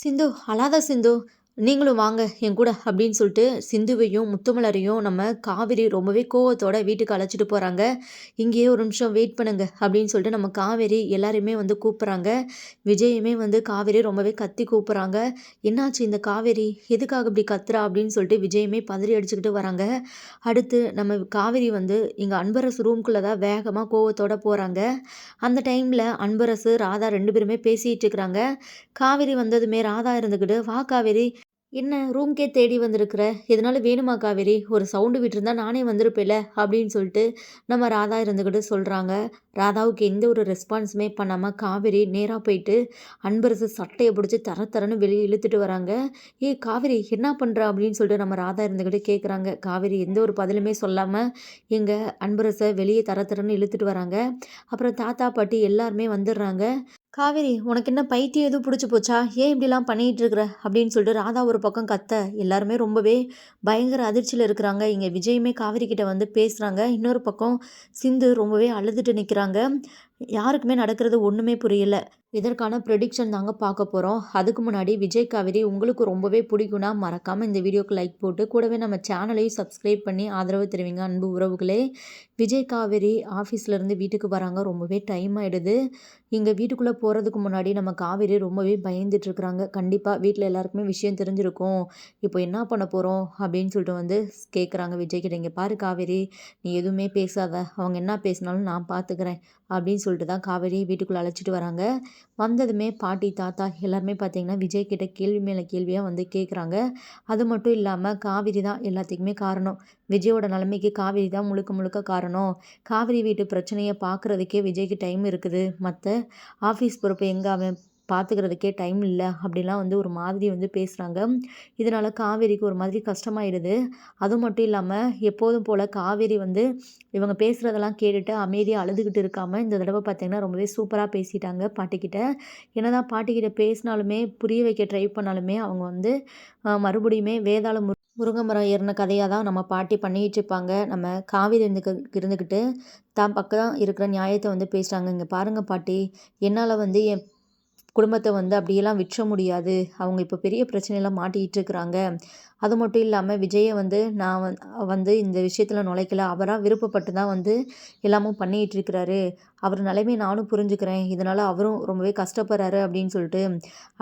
சிந்து அழாத சிந்து நீங்களும் வாங்க என் கூட அப்படின்னு சொல்லிட்டு சிந்துவையும் முத்துமலரையும் நம்ம காவிரி ரொம்பவே கோவத்தோட வீட்டுக்கு அழைச்சிட்டு போகிறாங்க இங்கேயே ஒரு நிமிஷம் வெயிட் பண்ணுங்க அப்படின்னு சொல்லிட்டு நம்ம காவேரி எல்லாரையுமே வந்து கூப்பிட்றாங்க. விஜயுமே வந்து காவேரி ரொம்பவே கத்தி கூப்பிட்றாங்க. என்னாச்சு இந்த காவேரி? எதுக்காக இப்படி கத்துறா அப்படின்னு சொல்லிட்டு விஜயுமே பதறி அடிச்சுக்கிட்டு வராங்க. அடுத்து நம்ம காவேரி வந்து இங்கே அன்பரசு ரூம்குள்ளே தான் வேகமாக கோவத்தோட போகிறாங்க அந்த டைமில் அன்பரசு ராதா ரெண்டு பேருமே பேசிகிட்டு இருக்கிறாங்க. காவேரி வந்ததுமே ராதா இருந்துக்கிட்டு வா காவேரி என்ன ரூம்க்கே தேடி வந்திருக்கிற? எதனால வேணுமா காவேரி? ஒரு சவுண்டு விட்டுருந்தா நானே வந்திருப்பேல அப்படின்னு சொல்லிட்டு நம்ம ராதா இருந்துக்கிட்டு சொல்கிறாங்க ராதாவுக்கு எந்த ஒரு ரெஸ்பான்ஸுமே பண்ணாமல் காவேரி நேராக போயிட்டு அன்பரசு சட்டையை பிடிச்சி தர தரன்னு வெளியே இழுத்துட்டு வராங்க. ஏ காவேரி என்ன பண்ணுற அப்படின்னு சொல்லிட்டு நம்ம ராதா இருந்துக்கிட்டு கேட்குறாங்க காவேரி எந்த ஒரு பதிலுமே சொல்லாமல் எங்கள் அன்பரசை வெளியே தர தரன்னு இழுத்துட்டு வராங்க. அப்புறம் தாத்தா பாட்டி எல்லாருமே வந்துடுறாங்க. காவேரி உனக்கு என்ன பைத்தியம் எதுவும் பிடிச்சி போச்சா? ஏன் இப்படிலாம் பண்ணிகிட்டு இருக்கிற? அப்படின்னு சொல்லிட்டு ராதா ஒரு பக்கம் கத்த. எல்லாருமே ரொம்பவே பயங்கர அதிர்ச்சியில் இருக்கிறாங்க. இங்கே விஜயுமே காவேரி கிட்ட வந்து பேசுகிறாங்க இன்னொரு பக்கம் சிந்து ரொம்பவே அழுதுட்டு நிற்கிறாங்க சொல்கிறாங்க யாருக்குமே நடக்கிறது ஒன்றுமே புரியல. இதற்கான ப்ரெடிக்ஷன் தாங்க பார்க்க போகிறோம் அதுக்கு முன்னாடி விஜய் காவேரி உங்களுக்கு ரொம்பவே பிடிக்கும்னா மறக்காமல் இந்த வீடியோக்கு லைக் போட்டு கூடவே நம்ம சேனலையும் சப்ஸ்கிரைப் பண்ணி ஆதரவு தெரிவிங்க அன்பு உறவுகளே. விஜய் காவேரி ஆஃபீஸ்லேருந்து வீட்டுக்கு வராங்க. ரொம்பவே டைம் ஆகிடுது இங்கே வீட்டுக்குள்ளே போகிறதுக்கு முன்னாடி நம்ம காவேரி ரொம்பவே பயந்துட்டுருக்குறாங்க கண்டிப்பாக வீட்டில் எல்லாருக்குமே விஷயம் தெரிஞ்சிருக்கும். இப்போ என்ன பண்ண போகிறோம் அப்படின்னு சொல்லிட்டு வந்து கேட்குறாங்க விஜய் கிட்ட. இங்கே பாரு காவேரி நீ எதுவுமே பேசாத. அவங்க என்ன பேசினாலும் நான் பார்த்துக்கிறேன் அப்படின்னு சொல்லி சொல்லிட்டு தான் காவேரி வீட்டுக்குள்ளே அழைச்சிட்டு வராங்க. வந்ததுமே பாட்டி தாத்தா எல்லாருமே பார்த்திங்கன்னா விஜய் கிட்ட கேள்வி மேலே கேள்வியாக வந்து கேட்குறாங்க அது மட்டும் இல்லாமல் காவிரி தான் எல்லாத்துக்குமே காரணம். விஜயோட நிலைமைக்கு காவிரி தான் முழுக்க முழுக்க காரணம். காவிரி வீட்டு பிரச்சனையை பார்க்குறதுக்கே விஜய்க்கு டைம் இருக்குது. மற்ற ஆஃபீஸ் பொறுப்பு எங்கே அவன் பார்த்துக்கிறதுக்கே டைம் இல்லை அப்படிலாம் வந்து ஒரு மாதிரி வந்து பேசுகிறாங்க இதனால் காவேரிக்கு ஒரு மாதிரி கஷ்டமாயிடுது. அது மட்டும் இல்லாமல் எப்போதும் போல் காவேரி வந்து இவங்க பேசுகிறதெல்லாம் கேட்டுட்டு அமைதியாக அழுதுகிட்டு இருக்காமல் இந்த தடவை பார்த்திங்கன்னா ரொம்பவே சூப்பராக பேசிட்டாங்க பாட்டிக்கிட்ட என்னதான் பாட்டிக்கிட்ட பேசினாலுமே புரிய வைக்க ட்ரை பண்ணாலுமே அவங்க வந்து மறுபடியுமே வேதாள மு முருங்கை மரம் ஏறின கதையாக தான் நம்ம பாட்டி பண்ணிக்கிட்டு இருப்பாங்க நம்ம காவேரி இருந்துக்க இருந்துக்கிட்டு தான் பக்கம் இருக்கிற நியாயத்தை வந்து பேசுகிறாங்க இங்கே பாருங்கள் பாட்டி என்னால் வந்து என் குடும்பத்தை வந்து அப்படியெல்லாம் விற்ற முடியாது. அவங்க இப்போ பெரிய பிரச்சனையெல்லாம் மாட்டிக்கிட்டு இருக்கிறாங்க. அது மட்டும் இல்லாமல் விஜயை வந்து நான் வந்து இந்த விஷயத்தில் நுழைக்கல. அவராக விருப்பப்பட்டு தான் வந்து எல்லாமும் பண்ணிகிட்டு இருக்கிறாரு. அவர் நிலைமை நானும் புரிஞ்சுக்கிறேன். இதனால் அவரும் ரொம்பவே கஷ்டப்படுறாரு அப்படின்னு சொல்லிட்டு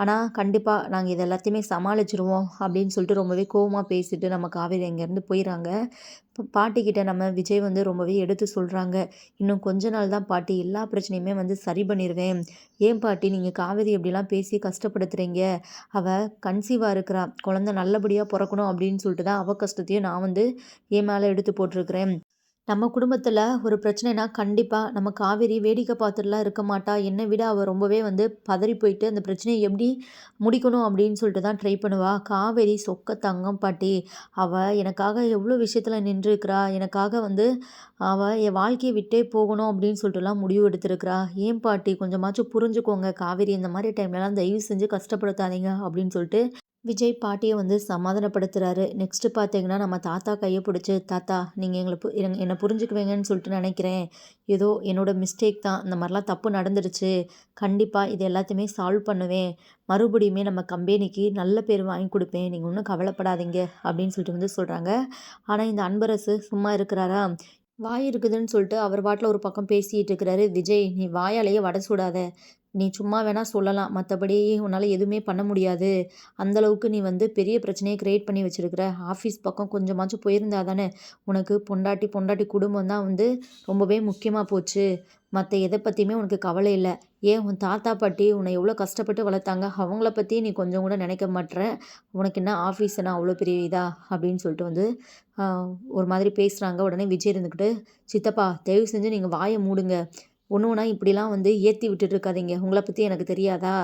ஆனால் கண்டிப்பாக நாங்கள் இது எல்லாத்தையுமே சமாளிச்சிருவோம் அப்படின்னு சொல்லிட்டு ரொம்பவே கோவமாக பேசிட்டு நம்ம காவேரி அங்கேருந்து போயிடறாங்க பாட்டிக்கிட்ட நம்ம விஜய் வந்து ரொம்பவே எடுத்து சொல்கிறாங்க இன்னும் கொஞ்ச நாள் தான் பாட்டி எல்லா பிரச்சனையுமே வந்து சரி பண்ணிடுவேன் ஏன் பாட்டி நீங்கள் காவேரி எப்படிலாம் பேசி கஷ்டப்படுத்துகிறீங்க அவள் கன்சீவாக இருக்கிறா. குழந்த நல்லபடியாக பார்க்கணும் அப்படின்னு சொல்லிட்டு தான் அவள் கஷ்டத்தையும் நான் வந்து என் மேலே எடுத்து போட்டிருக்கிறேன். நம்ம குடும்பத்தில் ஒரு பிரச்சனைனா கண்டிப்பாக நம்ம காவேரி வேடிக்கை பார்த்துட்டுலாம் இருக்க மாட்டா. என்னை விட அவள் ரொம்பவே வந்து பதறி போயிட்டு அந்த பிரச்சனையை எப்படி முடிக்கணும் அப்படின்னு சொல்லிட்டு தான் ட்ரை பண்ணுவா. காவேரி சொக்க தங்கம் பாட்டி. அவள் எனக்காக எவ்வளோ விஷயத்தில் நின்றுருக்கிறா. எனக்காக வந்து அவள் என் வாழ்க்கையை விட்டே போகணும் அப்படின்னு சொல்லிட்டுலாம் முடிவு எடுத்திருக்கிறா. ஏன் பாட்டி கொஞ்சமாச்சும் புரிஞ்சுக்கோங்க. காவேரி இந்த மாதிரி டைம்லலாம் தயவு செஞ்சு கஷ்டப்படுத்தாதீங்க அப்படின்னு சொல்லிட்டு விஜய் பாட்டியை வந்து சமாதானப்படுத்துகிறாரு நெக்ஸ்ட்டு பார்த்தீங்கன்னா நம்ம தாத்தா கையை பிடிச்சி தாத்தா நீங்கள் எங்களை பு என்னை புரிஞ்சுக்குவீங்கன்னு சொல்லிட்டு நினைக்கிறேன். ஏதோ என்னோடய மிஸ்டேக் தான். இந்த மாதிரிலாம் தப்பு நடந்துருச்சு. கண்டிப்பாக இது எல்லாத்தையுமே சால்வ் பண்ணுவேன். மறுபடியுமே நம்ம கம்பெனிக்கு நல்ல பேர் வாங்கி கொடுப்பேன். நீங்கள் ஒன்றும் கவலைப்படாதீங்க. அப்படின்னு சொல்லிட்டு வந்து சொல்கிறாங்க ஆனால் இந்த அன்பரசு சும்மா இருக்கிறாரா? வாய் இருக்குதுன்னு சொல்லிட்டு அவர் பாட்டில் ஒரு பக்கம் பேசிகிட்டு இருக்கிறாரு. விஜய் நீ வாயாலேயே வடை சூடாத. நீ சும்மா வேணால் சொல்லலாம். மற்றபடி உன்னால் எதுவுமே பண்ண முடியாது. அந்தளவுக்கு நீ வந்து பெரிய பிரச்சனையை க்ரியேட் பண்ணி வச்சுருக்கிற. ஆஃபீஸ் பக்கம் கொஞ்சமாச்சும் போயிருந்தா தானே உனக்கு பொண்டாட்டி பொண்டாட்டி குடும்பம் தான் வந்து ரொம்பவே முக்கியமாக போச்சு. மற்ற எதை பற்றியுமே உனக்கு கவலை இல்லை. ஏன் உன் தாத்தா பாட்டி உன்னை எவ்வளோ கஷ்டப்பட்டு வளர்த்தாங்க? அவங்கள பற்றி நீ கொஞ்சம் கூட நினைக்க மாட்டேற. உனக்கு என்ன ஆஃபீஸ்னா அவ்வளோ பெரிய இதா? அப்படின்னு சொல்லிட்டு வந்து ஒரு மாதிரி பேசுகிறாங்க உடனே விஜய் இருந்துக்கிட்டு சித்தப்பா தயவு செஞ்சு நீங்கள் வாயை மூடுங்க. ஒன்று ஒன்றா இப்படிலாம் வந்து ஏற்றி விட்டுட்ருக்காதீங்க உங்களை பற்றி எனக்கு தெரியாதா?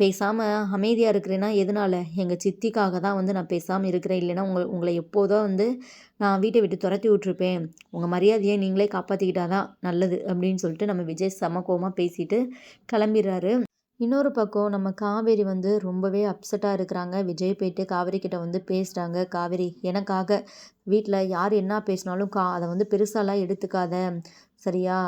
பேசாமல் அமைதியாக இருக்கிறேன்னா எதனால்? எங்கள் சித்திக்காக தான் வந்து நான் பேசாமல் இருக்கிறேன். இல்லைன்னா உங்களை உங்களை எப்போதோ வந்து நான் வீட்டை விட்டு துரத்தி விட்ருப்பேன் உங்கள் மரியாதையை நீங்களே காப்பாற்றிக்கிட்டா தான் நல்லது அப்படின்னு சொல்லிட்டு நம்ம விஜய் சமக்கோமாக பேசிட்டு கிளம்பிடுறாரு. இன்னொரு பக்கம் நம்ம காவேரி வந்து ரொம்பவே அப்செட்டாக இருக்கிறாங்க. விஜய் போயிட்டு காவேரி கிட்ட வந்து பேசுகிறாங்க காவேரி எனக்காக வீட்டில் யார் என்ன பேசினாலும் கா அதை வந்து பெருசாலாம் எடுத்துக்காத. சரியா?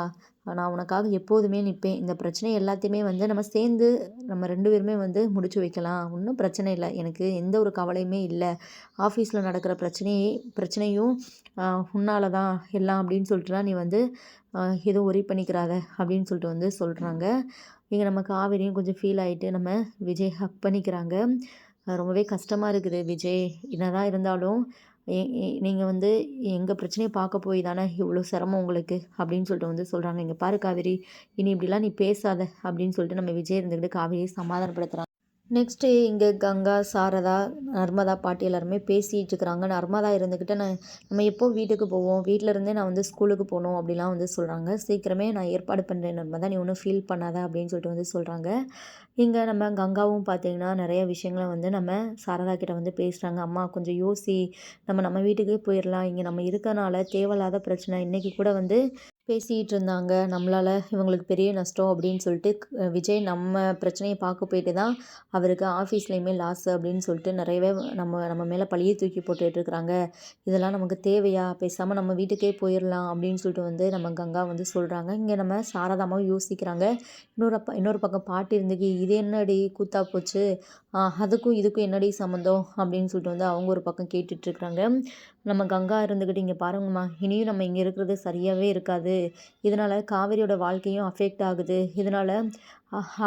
நான் உனக்காக எப்போதுமே நிற்பேன் இந்த பிரச்சனை எல்லாத்தையுமே வந்து நம்ம சேர்ந்து நம்ம ரெண்டு பேருமே வந்து முடிச்சு வைக்கலாம். ஒன்றும் பிரச்சனை இல்லை. எனக்கு எந்த ஒரு கவலையுமே இல்லை. ஆஃபீஸில் நடக்கிற பிரச்சனையே பிரச்சனையும் உன்னால தான். எல்லாம் அப்படின்னு சொல்லிட்டுலாம் நீ வந்து எதுவும் ஒரி பண்ணிக்கிறாத அப்படின்னு சொல்லிட்டு வந்து சொல்கிறாங்க இங்கே நம்ம காவேரியும் கொஞ்சம் ஃபீல் ஆகிட்டு நம்ம விஜய் ஹக் பண்ணிக்கிறாங்க. ரொம்பவே கஷ்டமாக இருக்குது. விஜய் என்னதான் இருந்தாலும் நீங்கள் வந்து எங்கள் பிரச்சனையை பார்க்க போய் தானே இவ்வளோ சிரமம் உங்களுக்கு? அப்படின்னு சொல்லிட்டு வந்து சொல்கிறாங்க இங்கே பாரு காவேரி இனி இப்படிலாம் நீ பேசாத அப்படின்னு சொல்லிட்டு நம்ம விஜய் இருந்துக்கிட்டு காவேரியை சமாதானப்படுத்துகிறாங்க நெக்ஸ்ட்டு இங்கே கங்கா சாரதா நர்மதா பாட்டி எல்லாருமே பேசிகிட்டு இருக்கிறாங்க. நர்மதா இருந்துக்கிட்டு நான் நம்ம எப்போ வீட்டுக்கு போவோம்? வீட்டில் இருந்தே நான் வந்து ஸ்கூலுக்கு போகணும் அப்படிலாம் வந்து சொல்கிறாங்க சீக்கிரமே நான் ஏற்பாடு பண்ணுறேன் நர்மதா நீ ஒன்றும் ஃபீல் பண்ணாத அப்படின்னு சொல்லிட்டு வந்து சொல்கிறாங்க இங்கே நம்ம கங்காவும் பார்த்திங்கன்னா நிறைய விஷயங்களை வந்து நம்ம சாரதா கிட்ட வந்து பேசுகிறாங்க அம்மா கொஞ்சம் யோசி. நம்ம நம்ம வீட்டுக்கே போயிடலாம். இங்கே நம்ம இருக்கனால தேவையில்லாத பிரச்சனை. இன்றைக்கி கூட வந்து பேசிகிட்டு இருந்தாங்க நம்மளால் இவங்களுக்கு பெரிய நஷ்டம் அப்படின்னு சொல்லிட்டு விஜய் நம்ம பிரச்சனையை பார்க்க போயிட்டு தான் அவருக்கு ஆஃபீஸ்லேயுமே லாஸ் அப்படின்னு சொல்லிட்டு நிறையவே நம்ம நம்ம மேலே பழியை தூக்கி போட்டுட்ருக்குறாங்க இதெல்லாம் நமக்கு தேவையா? பேசாமல் நம்ம வீட்டுக்கே போயிடலாம் அப்படின்னு சொல்லிட்டு வந்து நம்ம கங்கா வந்து சொல்கிறாங்க இங்கே நம்ம சாரதாமாவும் யோசிக்கிறாங்க. இன்னொரு இன்னொரு பக்கம் பாட்டு இருந்துக்கு இது என்னடி கூத்தா போச்சு? அதுக்கும் இதுக்கும் என்னடி சம்மந்தம் அப்படின்னு சொல்லிட்டு வந்து அவங்க ஒரு பக்கம் கேட்டுட்ருக்குறாங்க நம்ம கங்கா இருந்துக்கிட்டு இங்கே பாருங்கம்மா இனியும் நம்ம இங்கே இருக்கிறது சரியாகவே இருக்காது. இதனால் காவேரியோட வாழ்க்கையும் அஃபெக்ட் ஆகுது. இதனால்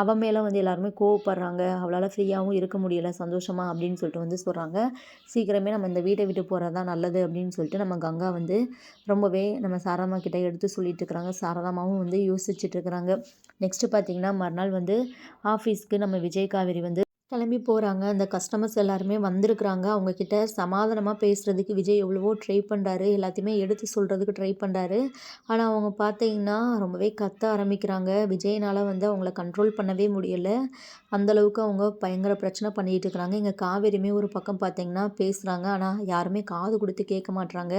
அவன் மேலே வந்து எல்லாருமே கோவப்படுறாங்க. அவளால் ஃப்ரீயாகவும் இருக்க முடியல சந்தோஷமாக அப்படின்னு சொல்லிட்டு வந்து சொல்கிறாங்க சீக்கிரமே நம்ம இந்த வீட்டை விட்டு போகிறது தான் நல்லது அப்படின்னு சொல்லிட்டு நம்ம கங்கா வந்து ரொம்பவே நம்ம சாரதா கிட்டே எடுத்து சொல்லிட்டு இருக்கிறாங்க. சாரதாமாவும் வந்து யோசிச்சுட்டு இருக்கிறாங்க. நெக்ஸ்ட்டு பார்த்திங்கன்னா மறுநாள் வந்து ஆஃபீஸ்க்கு நம்ம விஜய் காவேரி வந்து கிளம்பி போகிறாங்க அந்த கஸ்டமர்ஸ் எல்லாருமே வந்திருக்குறாங்க. அவங்கக்கிட்ட சமாதானமாக பேசுகிறதுக்கு விஜய் எவ்வளவோ ட்ரை பண்ணுறாரு எல்லாத்தையுமே எடுத்து சொல்கிறதுக்கு ட்ரை பண்ணுறாரு ஆனால் அவங்க பார்த்தீங்கன்னா ரொம்பவே கத்த ஆரம்பிக்கிறாங்க. விஜய்னால் வந்து அவங்கள கண்ட்ரோல் பண்ணவே முடியலை. அந்தளவுக்கு அவங்க பயங்கர பிரச்சனை பண்ணிகிட்டு இருக்கிறாங்க. இங்கே காவேரியுமே ஒரு பக்கம் பார்த்தீங்கன்னா பேசுகிறாங்க ஆனால் யாருமே காது கொடுத்து கேட்க மாட்றாங்க.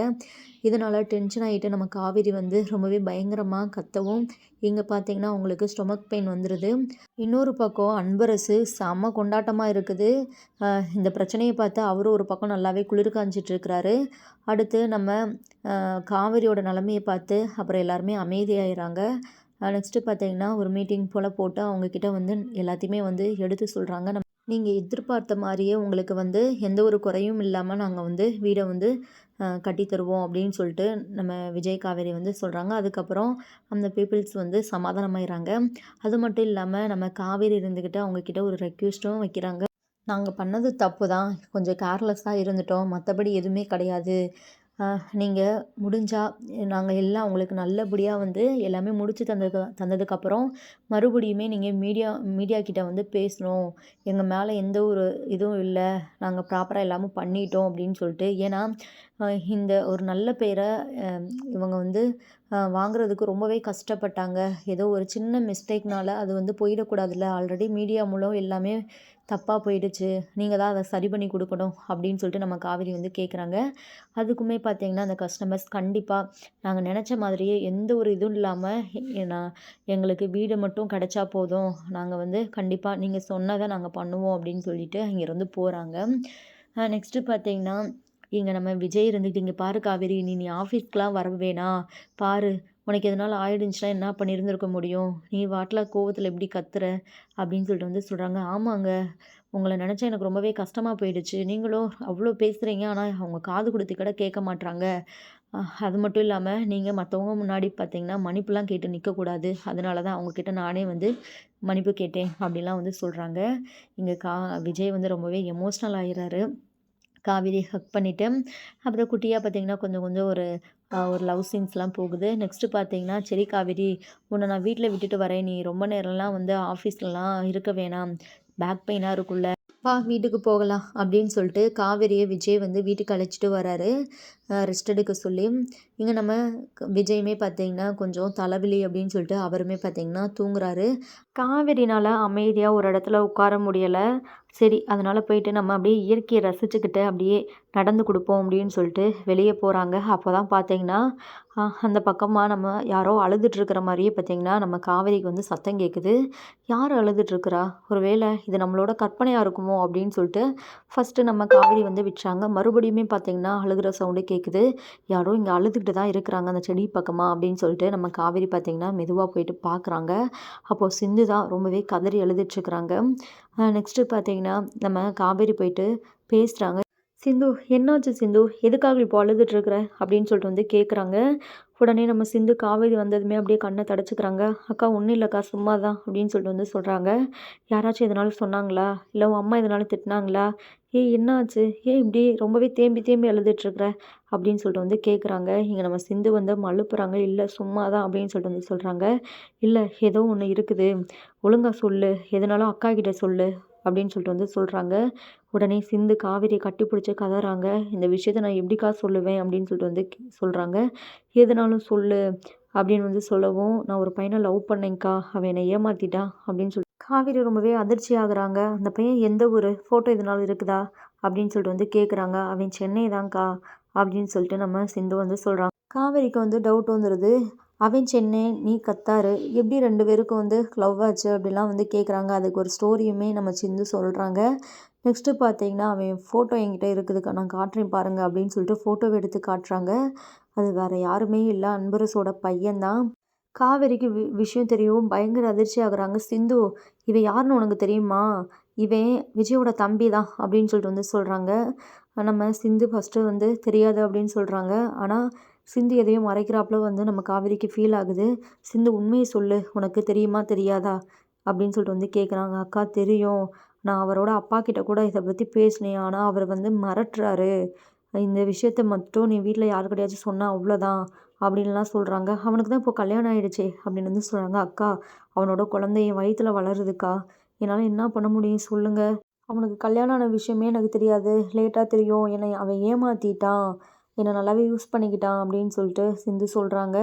இதனால் டென்ஷன் ஆகிட்டு நம்ம காவேரி வந்து ரொம்பவே பயங்கரமாக கத்தவும் இங்கே பார்த்தீங்கன்னா அவங்களுக்கு ஸ்டொமக் பெயின் வந்துடுது இன்னொரு பக்கம் அன்பரசு செம்ம கொண்டாட்டமாக இருக்குது. இந்த பிரச்சனையை பார்த்து அவரும் ஒரு பக்கம் நல்லாவே குளிர் காஞ்சிட்ருக்கிறாரு அடுத்து நம்ம காவிரியோட நிலமையை பார்த்து அப்புறம் எல்லாருமே அமைதியாகிறாங்க நெக்ஸ்ட்டு பார்த்தீங்கன்னா ஒரு மீட்டிங் போல் போட்டு அவங்கக்கிட்ட வந்து எல்லாத்தையுமே வந்து எடுத்து சொல்கிறாங்க நம்ம நீங்கள் எதிர்பார்த்த மாதிரியே உங்களுக்கு வந்து எந்த ஒரு குறையும் இல்லாமல் நாங்கள் வந்து வீடை வந்து கட்டி தருவோம் அப்படின்னு சொல்லிட்டு நம்ம விஜய் காவேரி வந்து சொல்கிறாங்க அதுக்கப்புறம் அந்த பீப்புள்ஸ் வந்து சமாதானமாயிறாங்க. அது மட்டும் இல்லாமல் நம்ம காவேரி இருந்துக்கிட்டு அவங்கக்கிட்ட ஒரு ரெக்வெஸ்ட்டும் வைக்கிறாங்க. நாங்கள் பண்ணது தப்பு தான். கொஞ்சம் கேர்லெஸ்ஸாக இருந்துட்டோம். மற்றபடி எதுவுமே கிடையாது. நீங்கள் முடிஞ்சால் நாங்கள் எல்லாம் உங்களுக்கு நல்லபடியாக வந்து எல்லாமே முடித்து தந்ததுக்கு தந்ததுக்கப்புறம் மறுபடியுமே நீங்கள் மீடியா மீடியா கிட்ட வந்து பேசணும். எங்கள் மேலே எந்த ஒரு இதுவும் இல்லை. நாங்கள் ப்ராப்பராக எல்லாமே பண்ணிட்டோம் அப்படின்னு சொல்லிட்டு. ஏன்னா இந்த ஒரு நல்ல பேரை இவங்க வந்து வாங்குறதுக்கு ரொம்பவே கஷ்டப்பட்டாங்க. ஏதோ ஒரு சின்ன மிஸ்டேக்னால் அது வந்து போயிடக்கூடாதுல்ல. ஆல்ரெடி மீடியா மூலம் எல்லாமே தப்பாக போயிடுச்சு நீங்கள் தான் அதை சரி பண்ணி கொடுக்கணும் அப்படின்னு சொல்லிட்டு நம்ம காவேரி வந்து கேட்குறாங்க அதுக்குமே பார்த்தீங்கன்னா அந்த கஸ்டமர்ஸ் கண்டிப்பாக நாங்கள் நினச்ச மாதிரியே எந்த ஒரு இதுவும் இல்லாமல் நான் எங்களுக்கு வீடு மட்டும் கிடச்சா போதும். நாங்கள் வந்து கண்டிப்பாக நீங்கள் சொன்னதை நாங்கள் பண்ணுவோம் அப்படின்னு சொல்லிட்டு இங்கேருந்து போகிறாங்க நெக்ஸ்ட்டு பார்த்தீங்கன்னா இங்கே நம்ம விஜய் இருந்துக்கிட்டு இங்கே பாரு காவேரி நீ நீ ஆஃபீஸ்க்கெலாம் வர வேணாம். பாரு உனக்கு எதனால் ஆயிடுச்சுன்னா என்ன பண்ணியிருந்துருக்க முடியும்? நீ வாட்டில் கோவத்தில் எப்படி கத்துற? அப்படின்னு சொல்லிட்டு வந்து சொல்கிறாங்க ஆமாங்க. உங்களை நினச்சா எனக்கு ரொம்பவே கஷ்டமாக போயிடுச்சு. நீங்களும் அவ்வளோ பேசுகிறீங்க ஆனால் அவங்க காது கொடுத்து கூட கேட்க மாட்றாங்க. அது மட்டும் இல்லாமல் நீங்கள் மற்றவங்க முன்னாடி பார்த்தீங்கன்னா மன்னிப்புலாம் கேட்டு நிற்கக்கூடாது அதனால தான் அவங்கக்கிட்ட நானே வந்து மன்னிப்பு கேட்டேன் அப்படிலாம் வந்து சொல்கிறாங்க இங்கே கா விஜய் வந்து ரொம்பவே எமோஷ்னல் ஆகிறாரு காவேரி ஹக் பண்ணிவிட்டு அப்புறம் குட்டியாக பார்த்தீங்கன்னா கொஞ்சம் கொஞ்சம் ஒரு ஒரு லவ் சீன்ஸ்லாம் போகுது. நெக்ஸ்ட்டு பார்த்தீங்கன்னா சரி காவேரி உன்னை நான் வீட்டில் விட்டுட்டு வரேன். நீ ரொம்ப நேரம்லாம் வந்து ஆஃபீஸ்லலாம் இருக்க வேணாம். பேக் பெயினாக இருக்குல்ல வா வீட்டுக்கு போகலாம். அப்படின்னு சொல்லிட்டு காவேரியை விஜய் வந்து வீட்டுக்கு அழைச்சிட்டு வராரு. ரெஸ்ட் எடுக்க சொல்லி இங்கே நம்ம விஜயுமே பார்த்தீங்கன்னா கொஞ்சம் தலைவலி அப்படின்னு சொல்லிட்டு அவருமே பார்த்தீங்கன்னா தூங்குறாரு. காவேரினால் அமைதியாக ஒரு இடத்துல உட்கார முடியலை. சரி அதனால் போயிட்டு நம்ம அப்படியே இயற்கையை ரசிச்சுக்கிட்டு அப்படியே நடந்து கொடுப்போம் அப்படின்னு சொல்லிட்டு வெளியே போகிறாங்க அப்போ தான் பார்த்தீங்கன்னா அந்த பக்கமாக நம்ம யாரோ அழுதுட்டுருக்கிற மாதிரியே பார்த்தீங்கன்னா நம்ம காவேரிக்கு வந்து சத்தம் கேட்குது யார் அழுதுட்டுருக்குறா? ஒரு வேளை இது நம்மளோட கற்பனையாக இருக்குமோ? அப்படின்னு சொல்லிட்டு ஃபஸ்ட்டு நம்ம காவேரி வந்து விற்றாங்க மறுபடியுமே பார்த்தீங்கன்னா அழுகிற சவுண்டு கேட்குது யாரோ இங்கே அழுதுகிட்டு தான் இருக்கிறாங்க அந்த செடி பக்கமாக அப்படின்னு சொல்லிட்டு நம்ம காவேரி பார்த்திங்கன்னா மெதுவாக போயிட்டு பார்க்குறாங்க. அப்போது சிந்து தான் ரொம்பவே கதறி எழுதிட்டுருக்குறாங்க. நெக்ஸ்ட்டு பார்த்தீங்கன்னா நம்ம காவேரி போயிட்டு பேசுகிறாங்க சிந்து என்னாச்சு சிந்து? எதுக்காக இப்போ அழுதுட்டுருக்குற? அப்படின்னு சொல்லிட்டு வந்து கேட்குறாங்க உடனே நம்ம சிந்து காவேரி வந்ததுமே அப்படியே கண்ணை தடச்சிக்கிறாங்க. அக்கா ஒன்றும் இல்லைக்கா சும்மா தான் அப்படின்னு சொல்லிட்டு வந்து சொல்கிறாங்க யாராச்சும் எதனால சொன்னாங்களா? இல்லை உன் அம்மா எதனால திட்டினாங்களா? ஏய் என்னாச்சு? ஏன் இப்படி ரொம்பவே தேம்பி தேம்பி எழுதிட்டுருக்குற அப்படின்னு சொல்லிட்டு வந்து கேட்குறாங்க இங்கே நம்ம சிந்து வந்து மழுப்புறாங்க இல்லை சும்மா தான் அப்படின்னு சொல்லிட்டு வந்து சொல்கிறாங்க இல்லை ஏதோ ஒன்று இருக்குது. ஒழுங்காக சொல்லு. எதனாலும் அக்கா கிட்டே சொல்லு அப்படின்னு சொல்லிட்டு வந்து சொல்கிறாங்க உடனே சிந்து காவேரியை கட்டி பிடிச்சி கதறாங்க. இந்த விஷயத்த நான் எப்படிக்கா சொல்லுவேன் அப்படின்னு சொல்லிட்டு வந்து சொல்கிறாங்க எதுனாலும் சொல்லு அப்படின்னு வந்து சொல்லவும் நான் ஒரு பையனை லவ் பண்ணேங்க்கா அவன் என்னை ஏமாற்றிட்டான் அப்படின்னு சொல்லி காவேரி ரொம்பவே அதிர்ச்சி ஆகுறாங்க. அந்த பையன் எந்த ஒரு ஃபோட்டோ எதுனாலும் இருக்குதா? அப்படின்னு சொல்லிட்டு வந்து கேட்குறாங்க அவன் சென்னை தான்க்கா அப்படின்னு சொல்லிட்டு நம்ம சிந்து வந்து சொல்கிறாங்க காவேரிக்கு வந்து டவுட் வந்துடுது அவன் சென்னை நீ கத்தாரு. எப்படி ரெண்டு பேருக்கும் வந்து லவ் ஆச்சு அப்படிலாம் வந்து கேட்குறாங்க அதுக்கு ஒரு ஸ்டோரியுமே நம்ம சிந்து சொல்கிறாங்க நெக்ஸ்ட்டு பார்த்தீங்கன்னா அவன் ஃபோட்டோ என்கிட்ட இருக்குதுக்கா நான் காட்டுறேன் பாருங்கள் அப்படின்னு சொல்லிட்டு ஃபோட்டோவை எடுத்து காட்டுறாங்க. அது வேறு யாருமே இல்லை. அன்பரசோட பையன்தான். காவேரிக்கு வி விஷயம் தெரியவும் பயங்கர அதிர்ச்சி ஆகுறாங்க. சிந்து இவன் யாருன்னு உனக்கு தெரியுமா? இவன் விஜயோட தம்பி தான் அப்படின்னு சொல்லிட்டு வந்து சொல்கிறாங்க நம்ம சிந்து ஃபஸ்ட்டு வந்து தெரியாது அப்படின்னு சொல்கிறாங்க ஆனால் சிந்து எதையும் மறைக்கிறாப்புல வந்து நம்ம காவேரிக்கு ஃபீல் ஆகுது. சிந்து உண்மையை சொல்லு. உனக்கு தெரியுமா தெரியாதா? அப்படின்னு சொல்லிட்டு வந்து கேட்குறாங்க அக்கா தெரியும். நான் அவரோட அப்பா கிட்ட கூட இதை பற்றி பேசினேன். ஆனால் அவர் வந்து மிரட்டுறாரு. இந்த விஷயத்த மட்டும் நீ வீட்டில் யாருக்கிட்டையாச்சும் சொன்னால் அவ்வளோதான் அப்படின்லாம் சொல்கிறாங்க அவனுக்கு தான் இப்போ கல்யாணம் ஆகிடுச்சே அப்படின்னு வந்து சொல்கிறாங்க அக்கா அவனோட குழந்தை என் வயிற்றில் வளருதுக்கா. என்னால் என்ன பண்ண முடியும்? சொல்லுங்கள் அவனுக்கு கல்யாணம் ஆன விஷயமே எனக்கு தெரியாது. லேட்டாக தெரியும். என்னை அவன் ஏமாற்றிட்டான் என்னை நல்லாவே யூஸ் பண்ணிக்கிட்டான் அப்படின்னு சொல்லிட்டு சிந்து சொல்கிறாங்க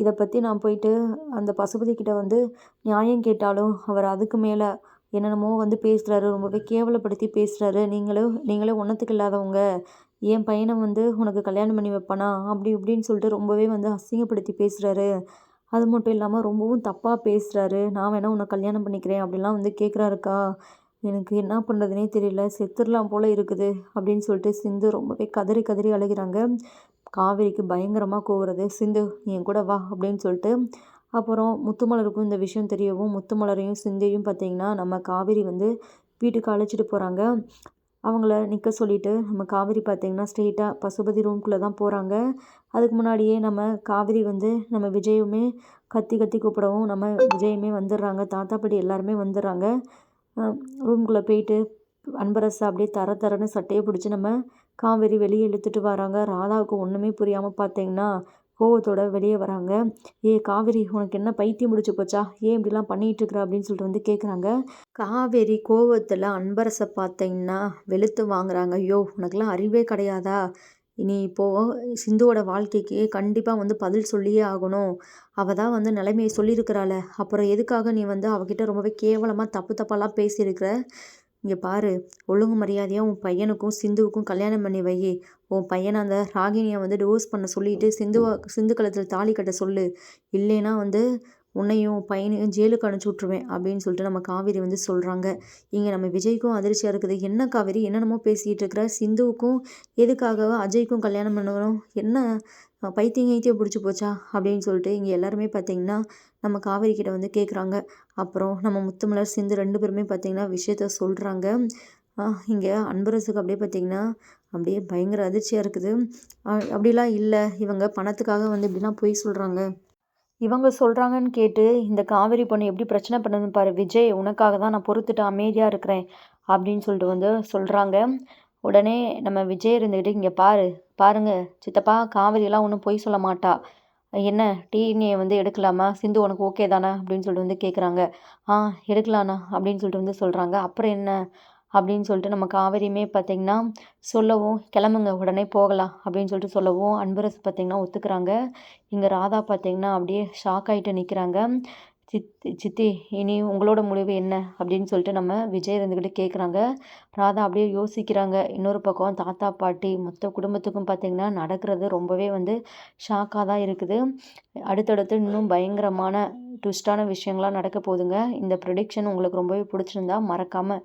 இதை பற்றி நான் போயிட்டு அந்த பசுபதிக்கிட்ட வந்து நியாயம் கேட்டாலும் அவர் அதுக்கு மேலே என்னென்னமோ வந்து பேசுகிறாரு ரொம்பவே கேவலப்படுத்தி பேசுகிறாரு நீங்களும் நீங்களே ஒன்றத்துக்கு இல்லாதவங்க. என் பையனை வந்து உனக்கு கல்யாணம் பண்ணி வைப்பானா? அப்படி இப்படின்னு சொல்லிட்டு ரொம்பவே வந்து அசிங்கப்படுத்தி பேசுகிறாரு அது மட்டும் இல்லாமல் ரொம்பவும் தப்பாக பேசுகிறாரு நான் வேணால் உன்னை கல்யாணம் பண்ணிக்கிறேன் அப்படிலாம் வந்து கேட்குறாருக்கா எனக்கு என்ன பண்ணுறதுனே தெரியல. செத்துடலாம் போல் இருக்குது அப்படின்னு சொல்லிட்டு சிந்து ரொம்பவே கதறி கதறி அழுகிறாங்க. காவேரிக்கு பயங்கரமாக கோவுறது சிந்து என் கூட வா அப்படின்னு சொல்லிட்டு அப்புறம் முத்துமலருக்கும் இந்த விஷயம் தெரியவும் முத்துமலரையும் சிந்தையும் பார்த்திங்கன்னா நம்ம காவேரி வந்து வீட்டுக்கு அழைச்சிட்டு போகிறாங்க அவங்கள நிற்க சொல்லிவிட்டு நம்ம காவேரி பார்த்திங்கன்னா ஸ்ட்ரெயிட்டாக பசுபதி ரூம்குள்ளே தான் போகிறாங்க அதுக்கு முன்னாடியே நம்ம காவேரி வந்து நம்ம விஜயுமே கத்தி கத்தி கூப்பிடவும் நம்ம விஜயுமே வந்துடுறாங்க. தாத்தா பாட்டி எல்லாருமே வந்துடுறாங்க. ரூம்குள்ளே போயிட்டு அன்பரசு அப்படியே தர தரன்னு சட்டையை பிடிச்சி நம்ம காவேரி வெளியே இழுத்துட்டு வராங்க. ராதாவுக்கு ஒன்றுமே புரியாமல் பார்த்தீங்கன்னா கோவத்தோட வெளியே வராங்க. ஏ காவேரி உனக்கு என்ன பைத்தியம் முடிச்சு போச்சா? ஏன் இப்படிலாம் பண்ணிகிட்டு இருக்கிற அப்படின்னு சொல்லிட்டு வந்து கேட்குறாங்க காவேரி கோவத்தில் அன்பரசை பார்த்தீங்கன்னா வெளுத்து வாங்குறாங்க. ஐயோ உனக்கெல்லாம் அறிவே கிடையாதா? இனி இப்போது சிந்துவோட வாழ்க்கைக்கு கண்டிப்பாக வந்து பதில் சொல்லியே ஆகணும். அவள் தான் வந்து நிலைமையை சொல்லியிருக்கிறாள. அப்புறம் எதுக்காக நீ வந்து அவகிட்ட ரொம்பவே கேவலமாக தப்பு தப்பாலாம் பேசியிருக்கிற? இங்கே பாரு ஒழுங்கு மரியாதையாக உன் பையனுக்கும் சிந்துவுக்கும் கல்யாணம் பண்ணி வை. உன் பையனை அந்த ராகினியை வந்து டிவோர்ஸ் பண்ண சொல்லிட்டு சிந்துவை சிந்து கழுத்தில் தாலி கட்ட சொல்லு. இல்லைன்னா வந்து உன்னையும் பையனையும் ஜெயிலுக்கு அனுப்பிச்சி விட்ருவேன் அப்படின்னு சொல்லிட்டு நம்ம காவேரி வந்து சொல்கிறாங்க இங்கே நம்ம விஜய்க்கும் அதிர்ச்சியாக இருக்குது. என்ன காவேரி? என்னென்னமோ பேசிகிட்டு இருக்கிற? சிந்துவுக்கும் எதுக்காக அஜய்க்கும் கல்யாணம் பண்ணணும் என்ன பைத்தியம் கைத்தியம் பிடிச்சி போச்சா? அப்படின்னு சொல்லிட்டு இங்கே எல்லாருமே பார்த்திங்கன்னா நம்ம காவேரி கிட்ட வந்து கேட்குறாங்க அப்புறம் நம்ம முத்துமலர் சிந்து ரெண்டு பேருமே பார்த்திங்கன்னா விஷயத்த சொல்கிறாங்க இங்கே அன்பரசுக்கு அப்படியே பார்த்திங்கன்னா அப்படியே பயங்கர அதிர்ச்சியாக இருக்குது. அப்படிலாம் இல்லை. இவங்க பணத்துக்காக வந்து இப்படிலாம் பொய் சொல்கிறாங்க இவங்க சொல்கிறாங்கன்னு கேட்டு இந்த காவேரி பொண்ணு எப்படி பிரச்சனை பண்ணுதுன்னு பாரு விஜய் உனக்காக தான் நான் பொறுத்துட்டு அமைதியாக இருக்கிறேன் அப்படின்னு சொல்லிட்டு வந்து சொல்கிறாங்க உடனே நம்ம விஜய் இருந்துக்கிட்டு இங்கே பாரு பாருங்கள் சித்தப்பா காவேரியெல்லாம் ஒன்றும் பொய் சொல்ல மாட்டா. என்ன டிஎன்ஏ வந்து எடுக்கலாமா? சிந்து உனக்கு ஓகே தானே? அப்படின்னு சொல்லிட்டு வந்து கேட்குறாங்க ஆ எடுக்கலாண்ணா அப்படின்னு சொல்லிட்டு வந்து சொல்கிறாங்க அப்புறம் என்ன? அப்படின்னு சொல்லிட்டு நம்ம காவேரியுமே பார்த்திங்கன்னா சொல்லவும் கிளம்புங்க உடனே போகலாம் அப்படின்னு சொல்லிட்டு சொல்லவும் அன்பரசு பார்த்திங்கன்னா ஒத்துக்கிறாங்க. இங்கே ராதா பார்த்திங்கன்னா அப்படியே ஷாக் ஆகிட்டு நிற்கிறாங்க சித்தி சித்தி இனி உங்களோட முடிவு என்ன? அப்படின்னு சொல்லிட்டு நம்ம விஜய் இருந்துக்கிட்டு கேட்குறாங்க ராதா அப்படியே யோசிக்கிறாங்க. இன்னொரு பக்கம் தாத்தா பாட்டி மொத்த குடும்பத்துக்கும் பார்த்திங்கன்னா நடக்கிறது ரொம்பவே வந்து ஷாக்காக தான் இருக்குது. அடுத்தடுத்து இன்னும் பயங்கரமான ட்விஸ்டான விஷயங்கள்லாம் நடக்க போகுதுங்க. இந்த ப்ரிடிக்ஷன் உங்களுக்கு ரொம்பவே பிடிச்சிருந்தா மறக்காமல்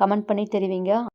கமெண்ட் பண்ணி தெரிவிங்க.